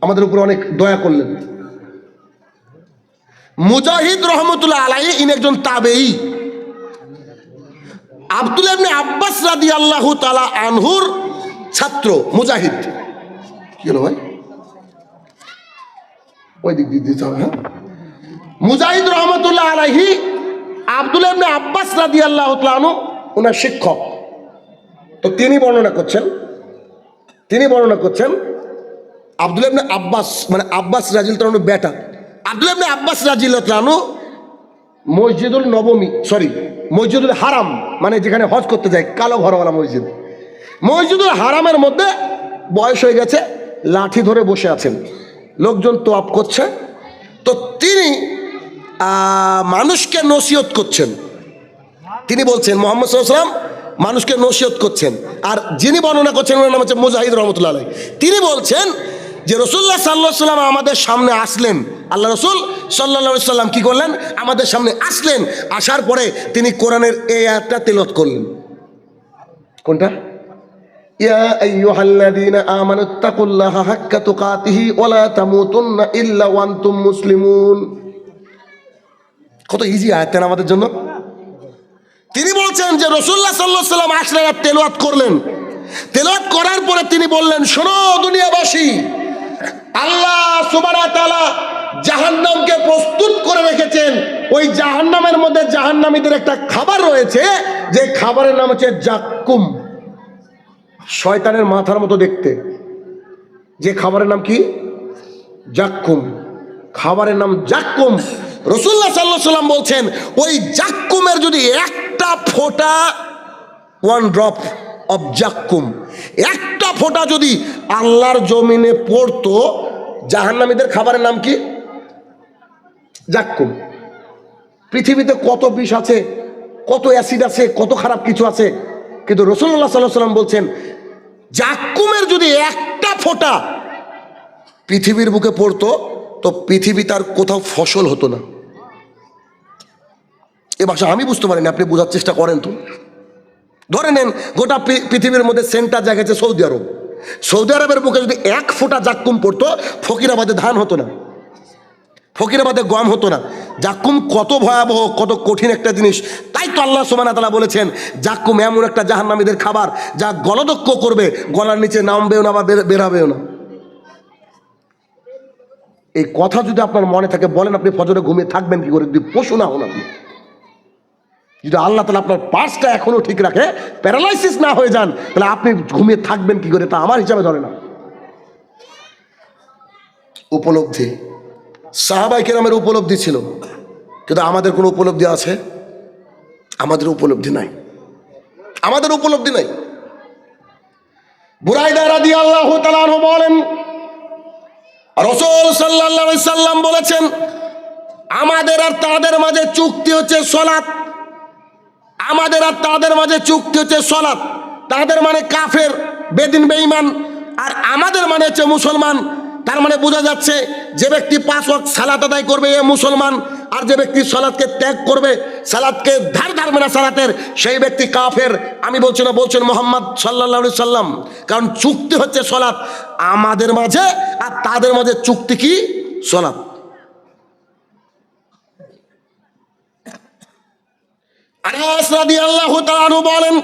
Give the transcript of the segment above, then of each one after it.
আমাদের উপরে অনেক দয়া করলেন। মুজাহিদ রহমতুল্লাহ আলাই ইনি একজন তাবেই আব্দুল আব্বাস রাদি আল্লাহ তালা আনহুর ছাত্র, মুজাহিদ। কি হলো ভাই? ওই দিক দিয়ে দিতে হবে হ্যাঁ? মুজাহিদ রহমতুল্লাহ ইবনে আব্বাস রাদি আল্লাহ তালু ওনার শিক্ষক। তো তিনি বর্ণনা করছেন, তিনি বর্ণনা করছেন আব্দুল ইবনে আব্বাস মানে আব্বাস রাজিল তালু বেটা। আব্দুল ইবনে আব্বাস রাজিল তালু মসজিদুল নবমী সরি মসজিদুল হারাম মানে যেখানে হজ করতে যায়, কালো ঘরওয়ালা মসজিদ। মসজিদুল হারামের মধ্যে বয়স হয়ে গেছে, লাঠি ধরে বসে আছেন। লোকজন তোয়াপ করছে। তো তিনি মানুষকে নসিহত করছেন। তিনি বলছেন, মোহাম্মদ সাল্লাম মানুষকে নসিহত করছেন। আর যিনি বর্ণনা করছেন, ওনার নাম হচ্ছে মুজাহিদ রহমতুল্লাহ তিনি বলছেন যে রসুল্লাহ সাল্লাহ সাল্লাম আমাদের সামনে আসলেন, আল্লাহ রসুল সাল্লা সাল্লাম কি করলেন? আমাদের সামনে আসলেন, আসার পরে তিনি কোরআনের এই আয়াতটা তেলত করলেন। কোনটা? ইয়া আইয়ুহাল্লাযীনা আমানু তাকুল্লাহা হাক্কা তুকাতিহি ওয়া লা তামুতুন্না ইল্লা ওয়া আনতুম মুসলিমুন। কত ইজি আয়াত না আমাদের জন্য? তিনি বলছেন যে রসুল্লাহ সাল্লাহ সাল্লাম আসলেন আর করলেন। তেলোয়াত করার পরে তিনি বললেন, শোনো দুনিয়াবাসী আল্লাহ সুবানা তালা জাহান্নামকে প্রস্তুত করে রেখেছেন। ওই জাহান্নামের মধ্যে জাহান্নামীদের একটা খাবার রয়েছে, যে খাবারের নাম হচ্ছে জাক্কুম। শয়তানের মাথার মতো দেখতে। যে খাবারের নাম কি? জাক্কুম। খাবারের নাম জাক্কুম। রসুল্লাহ সাল্লাহ সাল্লাম বলছেন, ওই জাক্কুমের যদি একটা ফোঁটা ওয়ান ড্রপ অফ জাক্কুম একটা ফোঁটা যদি আল্লাহর জমিনে পড়তো, জাহান্নামীদের খাবারের নাম কি? জাক্কুম। পৃথিবীতে কত বিষ আছে, কত অ্যাসিড আছে, কত খারাপ কিছু আছে, কিন্তু রসুল্লাহ সাল্লাহ সাল্লাম বলছেন, জাক্কুমের যদি একটা ফোঁটা পৃথিবীর বুকে পড়তো, তো পৃথিবী তার কোথাও ফসল হতো না। এ ভাষা আমি বুঝতে পারিনি, আপনি বোঝার চেষ্টা করেন তো। ধরে নেন, গোটা পৃথিবীর মধ্যে সেন্টার জায়গা আছে সৌদি আরব। সৌদি আরবের বুকে যদি এক ফোঁটা জাক্কুম পড়তো, ফকিরাবাদে ধান হতো না। ফকিরাবাদে গম হতো না। জাক্কুম কত ভয়াবহ, কত কঠিন একটা জিনিস। তাই তো আল্লাহ সুবানা তালা বলেছেন, জাক্কুম এমন একটা জাহান্নামীদের খাবার যা গলদক্ষ করবে, গলার নিচে নামবেও না বা বেরাবেও না। এই কথা যদি আপনার মনে থাকে, বলেন আপনি ফজরে ঘুমিয়ে থাকবেন কি করে? যদি পশু না হন আপনি। যদি আল্লাহ তালা আপনার পার্সটা এখনও ঠিক রাখে, প্যারালাইসিস না হয়ে যান, তাহলে আপনি ঘুমিয়ে থাকবেন কি করে তা আমার হিসাবে ধরে না। উপলব্ধি। সাহাবাই কেরামের উপলব্ধি ছিল, কিন্তু আমাদের কোনো উপলব্ধি আছে? আমাদের উপলব্ধি নাই। আমাদের উপলব্ধি নাই। বুরাইদা আল্লাহ বলেন, রসুল সাল্লাহ সাল্লাম বলেছেন, আমাদের আর তাদের মাঝে চুক্তি হচ্ছে সলাৎ। আমাদের আর তাদের মাঝে চুক্তি হচ্ছে সলাৎ। তাদের মানে কাফের, বেদিন বেঈমান, আর আমাদের মানে হচ্ছে মুসলমান। তার মানে বোঝা যাচ্ছে যে ব্যক্তি পাঁচ সালাত আদায় করবে, এ মুসলমান, আর যে ব্যক্তি সালাদকে ত্যাগ করবে সালাদকে ধার ধারবে না সালাতের, সেই ব্যক্তি কাফের। আমি বলছি না, বলছেন মোহাম্মদ সাল্লাহ সাল্লাম কারণ চুক্তি হচ্ছে সলাৎ। আমাদের মাঝে আর তাদের মাঝে চুক্তি কি? সলাৎ। আনাস রাদিয়াল্লাহু তাআলা আনহু বলেন,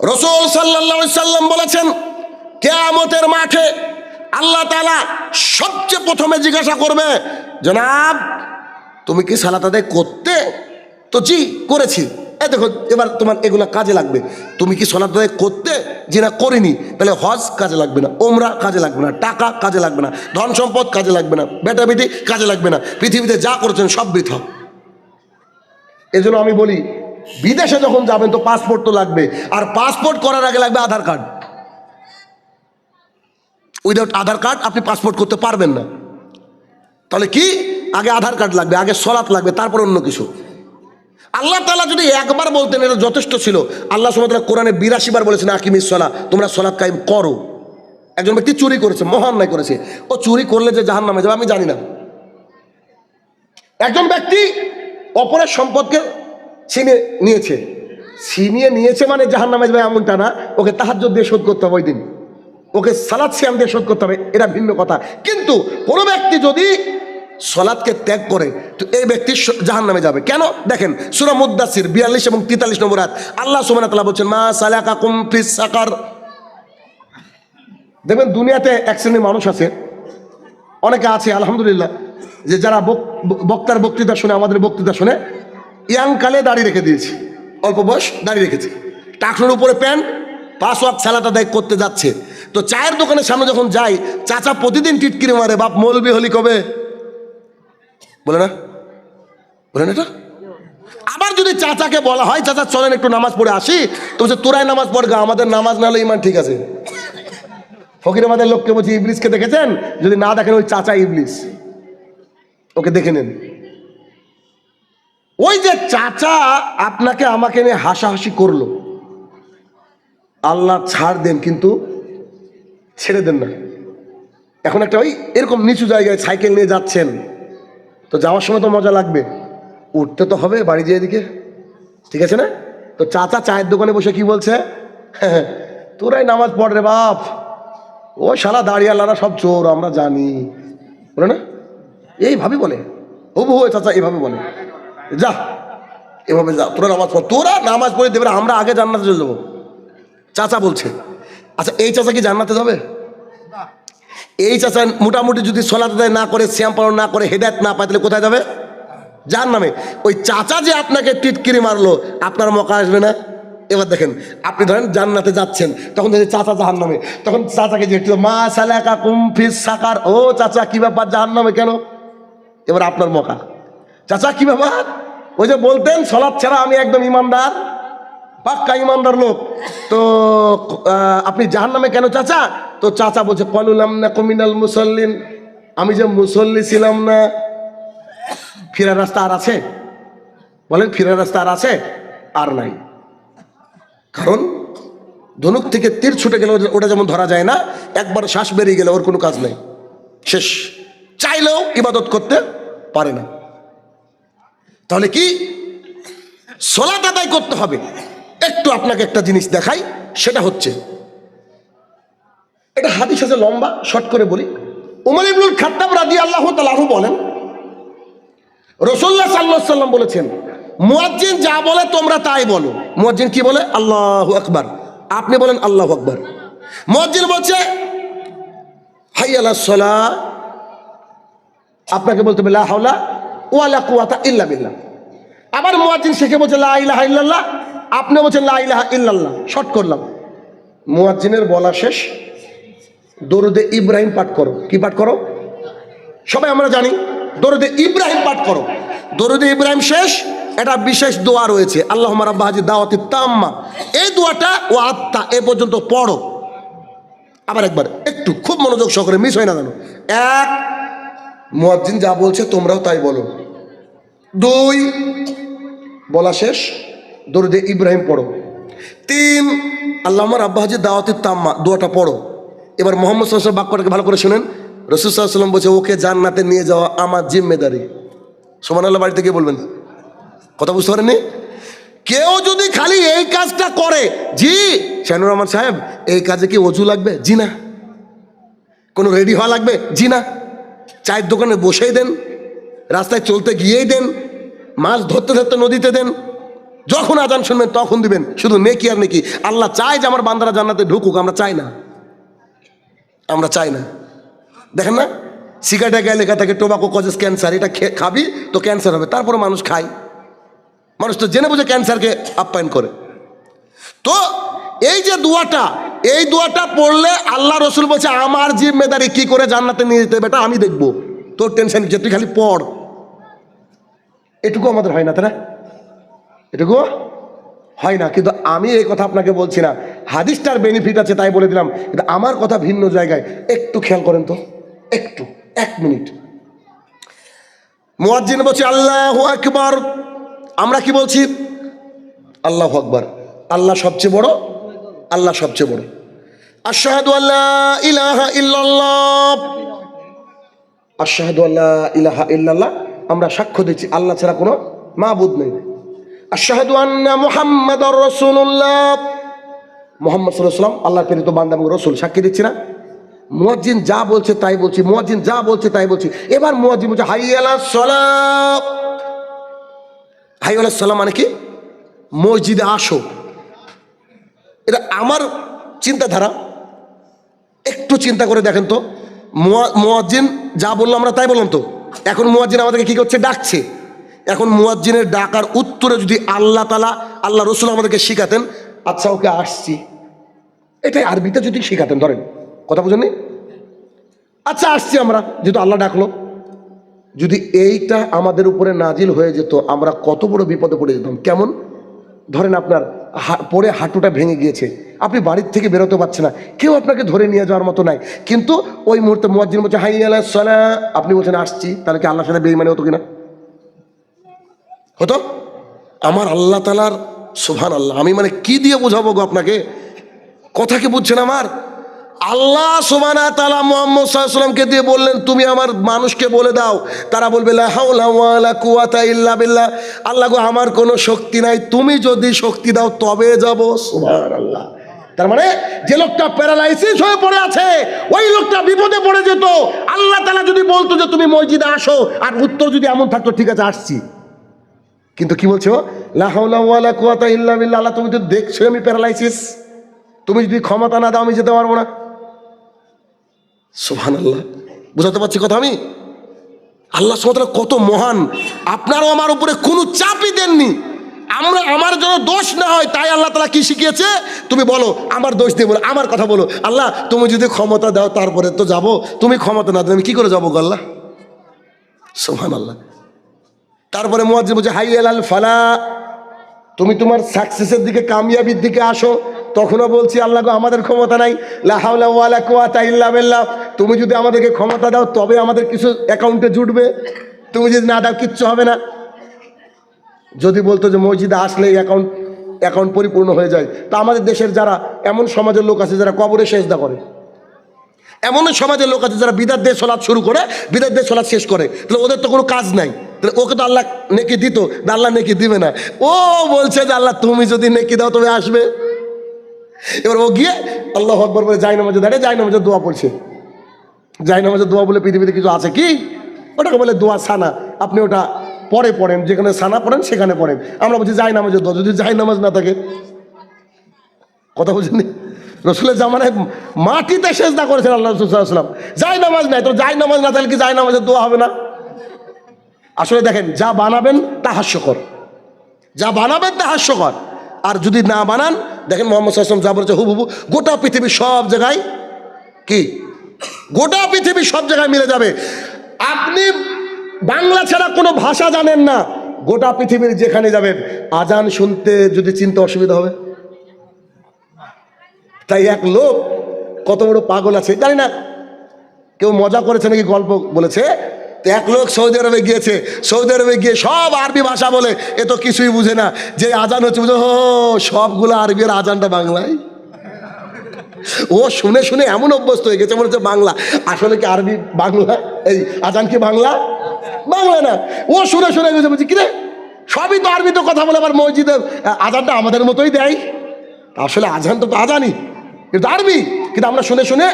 রসুল আলাইহি সাল্লাম বলেছেন, কেয়ামতের মাঠে আল্লাহ তাআলা সবচেয়ে প্রথমে জিজ্ঞাসা করবে, জনাব, তুমি কি সালাত আদায় করতে? তো জি, করেছি। এই দেখো, এবার তোমার এগুলা কাজে লাগবে। তুমি কি সালাত আদায় করতে? যে না, করিনি। তাহলে হজ কাজে লাগবে না ওমরা কাজে লাগবে না, টাকা কাজে লাগবে না, ধন সম্পদ কাজে লাগবে না বেটা বেটি কাজে লাগবে না, পৃথিবীতে যা করেছেন সব বৃথা। এজন্য আমি বলি, বিদেশে যখন যাবেন তো পাসপোর্ট তো লাগবে। আর পাসপোর্ট করার আগে লাগবে Aadhaar card without Aadhaar card আপনি পাসপোর্ট করতে পারবেন না। তাহলে কি? আগে আধার কার্ড লাগবে, আগে সলাৎ লাগবে, তারপর অন্য কিছু। আল্লাহ তালা যদি একবার বলতেন, এটা যথেষ্ট ছিল। আল্লাহ সুমাতাল কোরআনে বিরাশি বার বলেছেন, আকিমিস সলা তোমরা সলাৎ কায়েম করো। একজন ব্যক্তি চুরি করেছে, মহান নাই করেছে। ও চুরি করলে যে জাহান নামে যাবে, আমি জানি না। একজন ব্যক্তি অপরের সম্পদকে ছিনিয়ে নিয়েছে। ছিনিয়ে নিয়েছে মানে জাহান নামে যাবে এমনটা না। ওকে তাহার দিয়ে শোধ করতে হবে ওই দিন। ওকে সালাদ সিয়াম দিয়ে শোধ করতে হবে, এটা ভিন্ন কথা। কিন্তু কোনো ব্যক্তি যদি সলাদকে ত্যাগ করে, তো এই ব্যক্তি জাহান নামে যাবে। কেন? দেখেন, সুরা মুদাসির বিয়াল্লিশ এবং তেতাল্লিশ নম্বর হাত আল্লাহ সুবান তালা বলছেন, মা সালাকা কুমফিস সাকার। দেখবেন দুনিয়াতে এক শ্রেণির মানুষ আছে, অনেকে আছে, আলহামদুলিল্লাহ, যে যারা বক্তার বক্তৃতা শুনে, আমাদের বক্তৃতা শুনে ইয়াং কালে দাঁড়িয়ে রেখে দিয়েছি। অল্প বয়স দাঁড়িয়ে রেখেছি। টাকনোর উপরে প্যান্ট ওয়াক সালাত আদায় করতে যাচ্ছে। তো চায়ের দোকানের সামনে যখন যাই, চাচা প্রতিদিন টিটকিরি মারে, বাপ, মৌলবি হলি কবে? বলে না। বলে না এটা? আবার যদি চাচাকে বলা হয়, চাচা, চলেন একটু নামাজ পড়ে আসি। তো বলছে, তোরাই নামাজ পড়গা আমাদের নামাজ না হলে ইমান ঠিক আছে। ফকির আমাদের লোককে বলছি, ইবলিসকে দেখেছেন? যদি না দেখেন, ওই চাচা ইবলিস। ওকে দেখে নেন। ওই যে চাচা আপনাকে আমাকে নিয়ে হাসাহাসি করল। আল্লাহ ছাড় দেন, কিন্তু ছেড়ে দেন না। এখন একটা ওই এরকম নিচু জায়গায় সাইকেল নিয়ে যাচ্ছেন। তো যাওয়ার সময় তো মজা লাগবে। উঠতে তো হবে বাড়ি যেয়ে এদিকে। ঠিক আছে না? তো চাচা চায়ের দোকানে বসে কি বলছে? তোরাই নামাজ পড় রে বাপ। ও শালা দাঁড়িয়ালারা সব চোর, আমরা জানি। বলে না? এইভাবে বলে। হবু হয়ে চাচা এইভাবে বলে। যা, এভাবে যা, তোরা নামাজ পড়, তোরা নামাজ পড়ে দেবে আমরা আগে জান্নাতে চলে যাব। চাচা বলছে আচ্ছা এই চাচা কি জান্নাতে যাবে? এই চাচা মোটামুটি যদি সলাত না করে শ্যাম পালন না করে, হেদায়ত না পায়, তাহলে কোথায় যাবে? যার নামে। ওই চাচা যে আপনাকে টিটকিরি মারলো, আপনার মকা আসবে না। এবার দেখেন, আপনি ধরেন জান্নাতে যাচ্ছেন, তখন যদি চাচা জাহান নামে তখন চাচাকে যে মা সালাকা কুমফিস সাকার। ও চাচা, কি ব্যাপার জাহান নামে কেন? এবার আপনার মকা। চাচা, কি ব্যাপার? ওই যে বলতেন সলাদ ছাড়া আমি একদম ইমানদার, পাক্কা ইমানদার লোক। তো আপনি জাহান নামে কেন চাচা? তো চাচা বলছে কলুলাম না কমিনাল মুসল্লিন। আমি যে মুসল্লি ছিলাম না, ফেরার রাস্তা আর আছে? বলেন, ফিরার রাস্তা আর আছে? আর নাই। কারণ, ধনুক থেকে তীর ছুটে গেলে ওটা যেমন ধরা যায় না, একবার শ্বাস বেরিয়ে গেলে ওর কোনো কাজ নেই। শেষ। চাইলেও ইবাদত করতে পারে না। তাহলে কি? সলাত আদায় করতে হবে। একটু আপনাকে একটা জিনিস দেখাই, সেটা হচ্ছে, এটা হাদিস আছে লম্বা, শর্ট করে বলি। উমর ইবনুল খাত্তাব রাদি আল্লাহ তালাহু বলেন রসুল্লাহ সাল্লাহ সাল্লাম বলেছেন, মুয়াজ্জিন যা বলে তোমরা তাই বলো। মুয়াজ্জিন কি বলে? আল্লাহ আকবার। আপনি বলেন আল্লাহ আকবার। মুয়াজ্জিন বলছে হাই আল্লাহ সলা আপনাকে বলতে হবে লা হাওলা ওয়ালা কুয়াতা ইল্লা বিল্লাহ। আবার মুয়াজ্জিন শেখে বলছে লা ইলাহা ইল্লাল্লাহ আপনি বলছেন লা ইলাহা ইল্লাল্লাহ। শর্ট করলাম। মুয়াজ্জিনের বলা শেষ। দরুদে ইব্রাহিম পাঠ করো। কি পাঠ করো? সবাই আমরা জানি, দরুদে ইব্রাহিম পাঠ করো। দরুদে ইব্রাহিম শেষ, এটা বিশেষ দোয়া রয়েছে। আল্লাহ রাব্বা হাজি দাওয়াতি তাম্মা। এই দোয়াটা ও আত্মা, এ পর্যন্ত পড়ো। আবার একবার, একটু খুব মনোযোগ সহকারে মিস হয় না কেন এক মুয়াজ্জিন যা বলছে তোমরাও তাই বলো। দুই, বলা শেষ। দরুদে ইব্রাহিম পড়ো। তিন আল্লাহ আমার আব্বা হাজি দাওয়াতির তাম্মা, দোয়াটা পড়ো। এবার মোহাম্মদ সাল্লাম বাক্যটাকে ভালো করে শুনেন। রসুল সাল্লাম বলছে, ওকে জান্নাতে নিয়ে যাওয়া আমার জিম্মেদারি। সোমান আল্লাহ বাড়িতে গিয়ে বলবেন। কথা বুঝতে পারেননি? কেউ যদি খালি এই কাজটা করে, জি শানুর রহমান সাহেব, এই কাজে কি অজু লাগবে? জি না। কোনো রেডি হওয়া লাগবে? জি না। চায়ের দোকানে বসেই দেন, রাস্তায় চলতে গিয়েই দেন, মাছ ধরতে ধরতে নদীতে দেন, যখন আজান শুনবেন তখন দিবেন, শুধু নেকি আর নেকি। আল্লাহ চায় যে আমার বান্দারা জান্নাতে ঢুকুক, আমরা চাই না। আমরা চাই না। দেখেন না? সিগারেটে গায়ে লেখা থাকে টোবাকো কজেস ক্যান্সার এটা খাবি তো ক্যান্সার হবে তারপরে মানুষ খায়। মানুষ তো জেনে বুঝে ক্যান্সারকে আপ্যায়ন করে। তো এই যে দোয়াটা এই দোয়াটা পড়লে আল্লাহ রসুল বলছে, আমার জিম্মেদারি কি করে জান্নাতে নিয়ে যেতে বেটা আমি দেখব। তোর টেনশন যে তুই খালি পড়। এটুকু আমাদের হয় না, তাই না? এটুকু হয় না, কিন্তু আমি এই কথা আপনাকে বলছি না। হাদিসটার বেনিফিট আছে, তাই বলে দিলাম। কিন্তু আমার কথা ভিন্ন জায়গায়। একটু খেয়াল করেন তো। একটু, এক মিনিট। মুয়াজ্জিন বলছে, আল্লাহ আকবার। আমরা কি বলছি? আল্লাহ আকবার। আল্লাহ সবচেয়ে বড়, আল্লাহ সবচেয়ে বড়। আশাহাদু আল্লাহ ইলাহা ইল্লাল্লাহ। আশাহাদু আল্লাহ ইলাহা ইল্লাল্লাহ। আমরা সাক্ষ্য দিচ্ছি, আল্লাহ ছাড়া কোনো মাবুদ নেই। আশাহাদু আন্না মুহাম্মাদুর রাসূলুল্লাহ। মোহাম্মদ সাল্লাম আল্লাহ প্রেরিত বান্দা এবং রসুল, সাক্ষী দিচ্ছি না। মুয়াজ্জিন যা বলছে তাই বলছি, মুয়াজ্জিন যা বলছে তাই বলছি। এবার মুয়াজ্জিন বলছে হাই আলা সালাম হাই আলা সালাম মানে কি? মসজিদে আসো। এটা আমার চিন্তাধারা। একটু চিন্তা করে দেখেন তো। মুয়া- মুয়াজ্জিন যা বলল আমরা তাই বললাম তো। এখন মুয়াজ্জিন আমাদেরকে কি করছে? ডাকছে। এখন মোয়াজ্জিনের ডাকার উত্তরে যদি আল্লাহ তালা আল্লাহ রসুল আমাদেরকে শিখাতেন আচ্ছা ওকে আসছি। এটাই আরবিতে যদি শিখাতেন, ধরেন, কথা বুঝেননি আচ্ছা আসছি আমরা, যেহেতু আল্লাহ ডাকলো। যদি এইটা আমাদের উপরে নাজিল হয়ে যেত, আমরা কত বড় বিপদে পড়ে যেতাম। কেমন? ধরেন আপনার পরে হাঁটুটা ভেঙে গিয়েছে। আপনি বাড়ির থেকে বেরোতে পারছে না। কেউ আপনাকে ধরে নিয়ে যাওয়ার মতো নাই। কিন্তু ওই মুহূর্তে মুয়াজ্জিন বলছে, হাই আল্লাহ সালা আপনি বলছেন, আসছি। তাহলে কি আল্লাহর সাথে বেইমানি হতো কিনা? হতো? আমার আল্লাহ তালার সুভান আল্লাহ আমি মানে কি দিয়ে বোঝাবো গো আপনাকে? কথা কি বুঝছেন আমার? আল্লাহ সুবানা তালা মোহাম্মদ সাল্লামকে দিয়ে বললেন, তুমি আমার মানুষকে বলে দাও। তারা বলবে কুওয়াতা ইল্লা বিল্লাহ। আল্লাহ গো, আমার কোনো শক্তি নাই। তুমি যদি শক্তি দাও, তবে যাব। সুবহানাল্লাহ। তার মানে যে লোকটা প্যারালাইসিস হয়ে পড়ে আছে, ওই লোকটা বিপদে পড়ে যেত। আল্লাহ তালা যদি বলতো যে, তুমি মসজিদে আসো। আর উত্তর যদি এমন থাকতো, ঠিক আছে, আসছি। কিন্তু কি বলছো লা হাওলা ওয়ালা কুওয়াতা ইল্লা আল্লাহ, তুমি তো দেখছ আমি প্যারালাইসিস। তুমি যদি ক্ষমতা না দাও, আমি যেতে পারব না। সুহান আল্লাহ বুঝাতে পারছি কথা আমি? আল্লাহ সুমাতারা কত মহান। আপনারও আমার উপরে কোনো চাপই দেননি। আমরা, আমার যেন দোষ না হয়, তাই আল্লাহ তালা কি শিখিয়েছে? তুমি বলো, আমার দোষ দিয়ে বলো, আমার কথা বলো। আল্লাহ, তুমি যদি ক্ষমতা দাও, তারপরে তো যাব। তুমি ক্ষমতা না দিলে আমি কী করে যাব গো আল্লাহ? সোহান আল্লাহ তারপরে মোয়াজ্জিন বলছে হাই আল ফালা। তুমি তোমার সাকসেসের দিকে, কামিয়াবির দিকে আসো। তখনও বলছি, আল্লাহ গো, আমাদের ক্ষমতা নাই। তুমি যদি আমাদেরকে ক্ষমতা দাও, তবে আমাদের কিছু অ্যাকাউন্টে জুটবে। তুমি যদি না দাও, কিচ্ছু হবে না। যদি বলতো যে, মসজিদে আসলে অ্যাকাউন্ট অ্যাকাউন্ট পরিপূর্ণ হয়ে যায়। তা আমাদের দেশের যারা, এমন সমাজের লোক আছে যারা কবরে সেজদা করে। এমন সমাজের লোক আছে যারা বিদার দিয়ে সলাৎ শুরু করে বিদার দিয়ে সলাৎ শেষ করে। তাহলে ওদের তো কোনো কাজ নাই। তাহলে ওকে তো আল্লাহ নেকি দিত আল্লাহ নেকি দিবে না। ও বলছে যে, আল্লাহ, তুমি যদি নেকি দাও, তবে আসবে। এবার ও গিয়ে আল্লাহ আকবর বলে, যাই নামাজে দাঁড়িয়ে, যাই নামাজে দোয়া পড়ছে যাই নামাজে দোয়া বলে পৃথিবীতে কিছু আছে কি? ওটাকে বলে দোয়া সানা। আপনি ওটা পরে পড়েন, যেখানে সানা পড়েন, সেখানে পড়েন। আমরা বলছি, যাই নামাজে দোয়া। যদি যাই নামাজ না থাকে, কথা বুঝেননি? রসুলের জামানায় মাটিতে সেজদা করেছেন আল্লাহ রসুলাম যাই নামাজ নাই তো যাই নামাজ না তাহলে কি যাই নামাজের দোয়া হবে না? আসলে দেখেন, যা বানাবেন তা হাস্যকর। যা বানাবেন তা হাস্যকর। আর যদি না বানান, দেখেন মোহাম্মদ সাল্লাম যা বলেছে হুবহু, গোটা পৃথিবীর সব জায়গায় কি? গোটা পৃথিবী সব জায়গায় মিলে যাবে। আপনি বাংলা ছাড়া কোনো ভাষা জানেন না, গোটা পৃথিবীর যেখানে যাবেন, আজান শুনতে যদি চিনতে অসুবিধা হবে? তাই এক লোক কত বড় পাগল আছে, জানি না, কেউ মজা করেছে নাকি গল্প বলেছে এক লোক সৌদি আরবে গিয়েছে, সৌদি আরবে গিয়ে সব আরবি ভাষা বলে, এ তো কিছুই বুঝে না। যে আজান হচ্ছে, বুঝে সবগুলো আরবি আর আজানটা বাংলায়? ও শুনে শুনে এমন অভ্যস্ত হয়ে গেছে, মনে হচ্ছে বাংলা। আসলে কি আরবি বাংলা? এই আজান কি বাংলা? বাংলা না। ও শুনে শুনে গেছে বলছি কিরে? সবই তো আরবি তো কথা বলে, আবার মসজিদে আজানটা আমাদের মতোই দেয়? আসলে আজান তো আজানই, কিন্তু আরবি, কিন্তু আমরা শুনে শুনে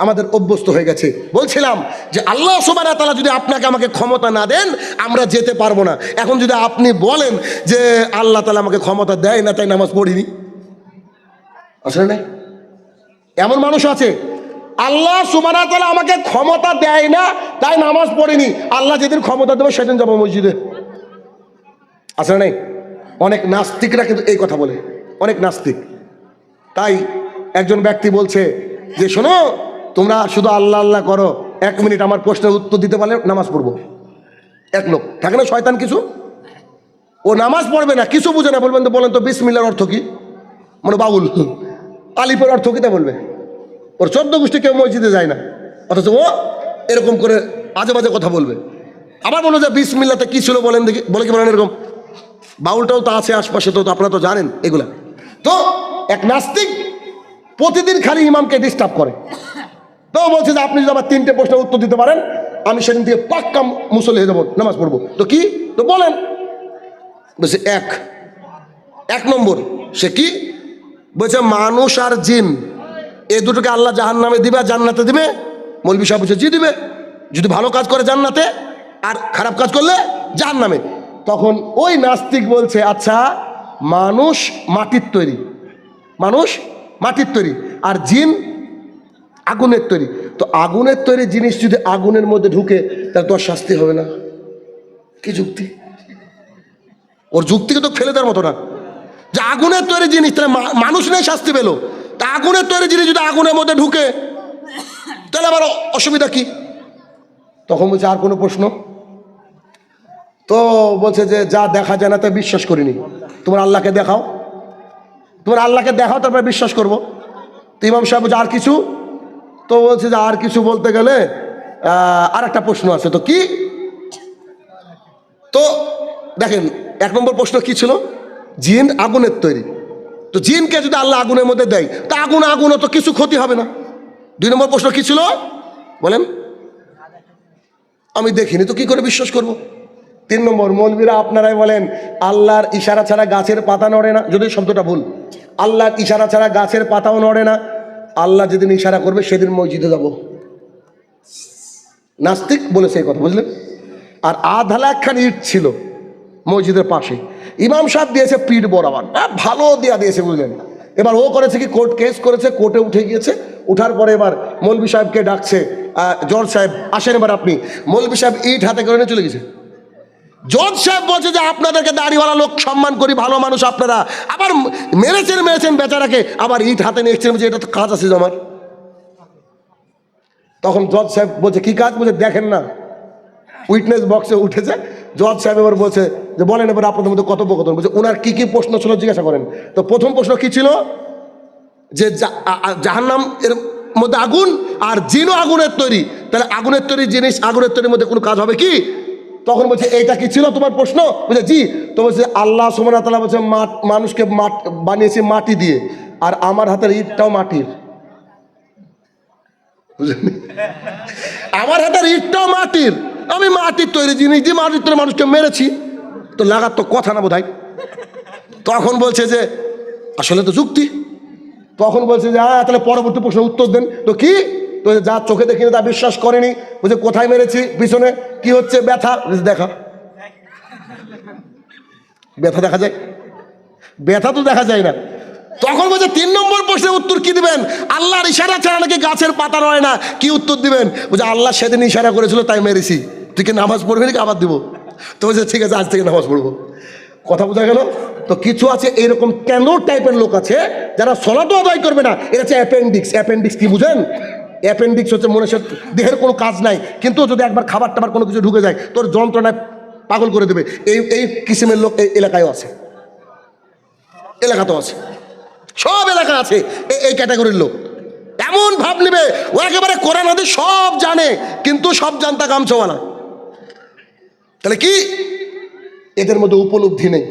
আমাদের অভ্যস্ত হয়ে গেছে। বলছিলাম যে আল্লাহ সুবাহ তালা যদি আপনাকে আমাকে ক্ষমতা না দেন, আমরা যেতে পারব না। এখন যদি আপনি বলেন যে আল্লাহ তালা আমাকে ক্ষমতা দেয় না, তাই নামাজ পড়িনি। আসলে নাই? এমন মানুষ আছে, আল্লাহ সুবানা তালা আমাকে ক্ষমতা দেয় না, তাই নামাজ পড়িনি। আল্লাহ যেদিন ক্ষমতা দেবে, সেদিন যাব মসজিদে। আসলে নাই? অনেক নাস্তিকরা কিন্তু এই কথা বলে। অনেক নাস্তিক। তাই একজন ব্যক্তি বলছে যে, শোনো তোমরা শুধু আল্লাহ আল্লাহ করো, এক মিনিট আমার প্রশ্নের উত্তর দিতে পারলে নামাজ পড়ব। এক লোক। থাকে না শয়তান কিছু? ও নামাজ পড়বে না, কিছু বুঝে না, বলবেন তো, বলেন তো, বিসমিল্লার অর্থ কি? মানে বাউল। আলিফের অর্থ কি তা বলবে? ওর চোদ্দ গোষ্ঠী কেউ মসজিদে যায় না। অথচ ও এরকম করে আজে বাজে কথা বলবে। আবার বলো যে বিসমিল্লাতে কি ছিল বলেন দেখি, বলে কি বলেন এরকম? বাউলটাও তো আছে আশপাশে, তো আপনারা তো জানেন এগুলা। তো এক নাস্তিক প্রতিদিন খালি ইমামকে ডিস্টার্ব করে। তো বলছে যে আপনি যদি আবার তিনটে প্রশ্নের উত্তর দিতে পারেন, আমি সেদিন থেকে পাক্কা মুসল হয়ে যাব, নামাজ পড়ব। তো কি? তো বলেন। বলছে, এক। এক নম্বর, সে কি? বলছে, মানুষ আর জিন, এ দুটোকে আল্লাহ জাহান নামে দিবে আর জান্নাতে দিবে? মৌলবি সাহেব বলছে, জি দিবে। যদি ভালো কাজ করে জান্নাতে, আর খারাপ কাজ করলে জাহান নামে তখন ওই নাস্তিক বলছে আচ্ছা মানুষ মাটির তৈরি। মানুষ মাটির তৈরি। আর জিন আগুনের তৈরি। তো আগুনের তৈরি জিনিস যদি আগুনের মধ্যে ঢুকে, তাহলে তোর শাস্তি হবে না। কি যুক্তি? ওর যুক্তিকে তো ফেলে দেওয়ার মতো না। যে আগুনের তৈরি জিনিস, তাহলে মানুষ নেই শাস্তি পেল। তা আগুনের তৈরি জিনিস যদি আগুনের মধ্যে ঢুকে, তাহলে আবার অসুবিধা কি? তখন বলছে, আর কোনো প্রশ্ন? তো বলছে যে, যা দেখা যায় না, তা বিশ্বাস করিনি। তোমার আল্লাহকে দেখাও। তোমার আল্লাহকে দেখাও, তারপরে বিশ্বাস করব। তো ইমাম সাহেব আর কিছু? তো বলছে যে আর কিছু বলতে গেলে আর একটা প্রশ্ন আছে, তো কি? তো দেখেন, এক নম্বর প্রশ্ন কি ছিল? জিন আগুনের তৈরি। তো জিনকে যদি আল্লাহ আগুনের মধ্যে দেয়, তা আগুন আগুনও তো কিছু ক্ষতি হবে না। দুই নম্বর প্রশ্ন কি ছিল? বলেন। আমি দেখিনি, তো কি করে বিশ্বাস করব? তিন নম্বর, মৌলবীরা আপনারাই বলেন, আল্লাহর ইশারা ছাড়া গাছের পাতা নড়ে না। যদি শব্দটা ভুল, আল্লাহর ইশারা ছাড়া গাছের পাতাও নড়ে না। আল্লাহ যেদিন ইশারা করবে সেদিন মসজিদে যাব। নাস্তিক বলেছে এই কথা বুঝলেন? আর আধালা একখান ইট ছিল মসজিদের পাশে। ইমাম সাহেব দিয়েছে পিঠ বরাবর। আহ, ভালো দেয়া দিয়েছে বুঝলেন? এবার ও করেছে কি? কোর্ট কেস করেছে কোর্টে উঠে গিয়েছে। উঠার পরে এবার মৌলবি সাহেবকে ডাকছে জজ সাহেব আসেন এবার আপনি। মৌলবি সাহেব ইট হাতে করে চলে গেছে। জজ সাহেব বলছে যে আপনাদেরকে দাড়িওয়ালা লোক সম্মান করি, ভালো মানুষ আপনারা। আবার মেরেছেন মেরেছেন বেচারাকে, আবার ইট হাতে নিয়ে এসছেন, বলছে, এটা তো কাজ আছে যে আমার। তখন জজ সাহেব বলছে, কি কাজ? বলছে, দেখেন না। উইটনেস বক্সে উঠেছে, জজ সাহেব এবার বলছে, যে বলেন এবার আপনাদের মধ্যে কত বকতন বলছে, ওনার কি কি প্রশ্ন ছিল জিজ্ঞাসা করেন। তো প্রথম প্রশ্ন কি ছিল? যে জাহান্নাম এর মধ্যে আগুন আর জিনও আগুনের তৈরি। তাহলে আগুনের তৈরি জিনিস, আগুনের তৈরির মধ্যে কোনো কাজ হবে কি? তখন বলছে, এইটা কি ছিল তোমার প্রশ্ন? বলছে, জি। তো বলছে, আল্লাহ সুমনা তালা বলছে মাট মানুষকে মাট বানিয়েছে মাটি দিয়ে, আর আমার হাতের ইটটাও মাটির। আমার হাতের ইটটাও মাটির। আমি মাটির তৈরি জিনিস দিয়ে মাটির তৈরি মানুষকে মেরেছি। তো লাগার তো কথা না বোধ তখন বলছে যে, আসলে তো যুক্তি। তখন বলছে যে হ্যাঁ তাহলে পরবর্তী প্রশ্নের উত্তর দেন। তো কি? তো যা চোখে দেখিনি তা বিশ্বাস করেনি, বলছে, কোথায় মেরেছি? পিছনে? কি হচ্ছে? ব্যথা? দেখা। ব্যথা দেখা যায়? ব্যথা তো দেখা যায় না। তখন বলছে, তিন নম্বর প্রশ্নের উত্তর কি দিবেন? আল্লাহর ইশারা ছাড়া নাকি গাছের পাতা নয় না? কি উত্তর দিবেন? বলছে, আল্লাহ সেদিন ইশারা করেছিল, তাই মেরেছি। তুই কি নামাজ পড়বি নাকি আবার দিব? তো বলছে, ঠিক আছে, আজ থেকে নামাজ পড়ব। কথা বোঝা গেল? তো কিছু আছে, এরকম কেন টাইপের লোক আছে, যারা সলাটো আদায় করবে না? এটা হচ্ছে অ্যাপেন্ডিক্স অ্যাপেন্ডিক্স কি বুঝেন? অ্যাপেন্ডিক্স হচ্ছে মনে হচ্ছে দেহের কোনো কাজ নাই, কিন্তু যদি একবার খাবার টাবার কোনো কিছু ঢুকে যায়, তোর যন্ত্রণায় পাগল করে দেবে। এই এই কিসিমের লোক এই এলাকায়ও আছে। এলাকাতেও আছে। সব এলাকা আছে। এই ক্যাটাগরির লোক। এমন ভাব নেবে, ও একেবারে কোরআন হাদিস সব জানে, কিন্তু সব জানতা কামছওয়ালা তাহলে কি? এদের মধ্যে উপলব্ধি নেই।